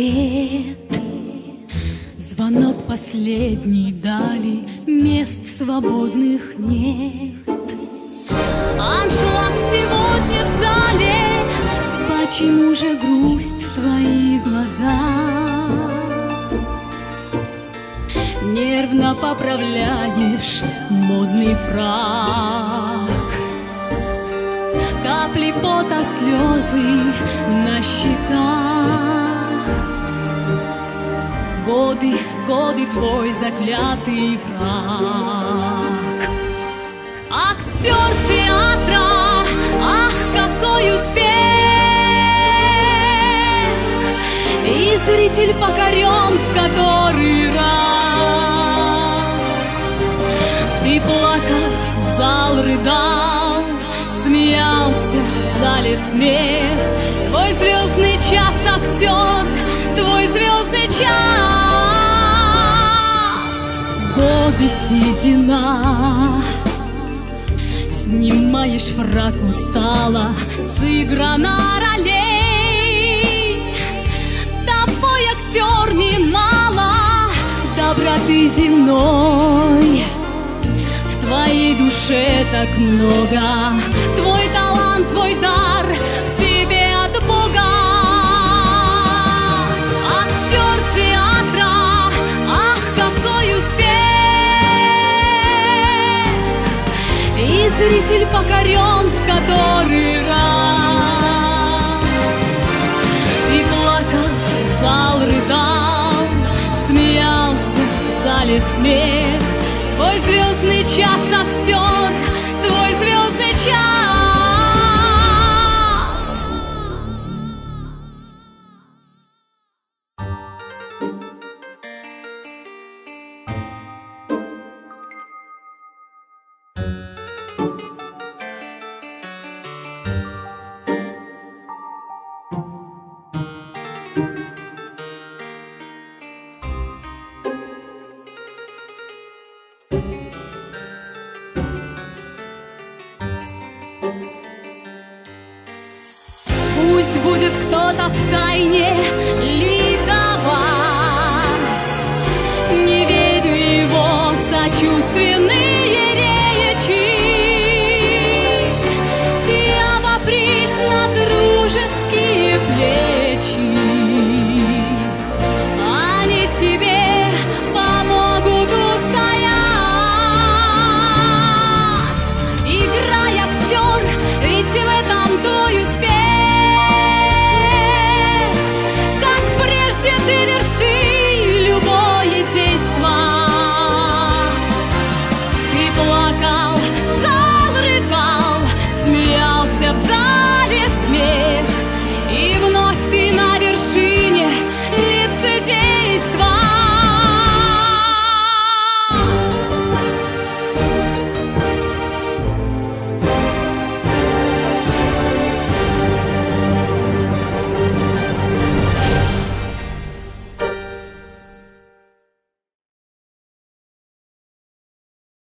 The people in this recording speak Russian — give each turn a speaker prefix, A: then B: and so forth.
A: Свет Звонок последний дали Мест свободных нет. Аншлаг сегодня в зале. Почему же грусть в твоих глазах? Нервно поправляешь модный фраг. Капли пота, слезы на щеках Годы, годы твой заклятый враг. Актер театра, ах, какой успех! И зритель покорен в который раз. Ты плакал, зал рыдал, смеялся в зале смех. Твой звездный час, актер, твой звездный час. Годы седина. Снимаешь фрак устала, сыграна ролей Тобой актер немало. Доброты земной. В твоей душе так много. Твой талант, твой дар в зритель покорен в который раз. Ты плакал, зал рыдал, смеялся в зале смех. Твой звездный час, актер, твой звездный час Кто-то в тайне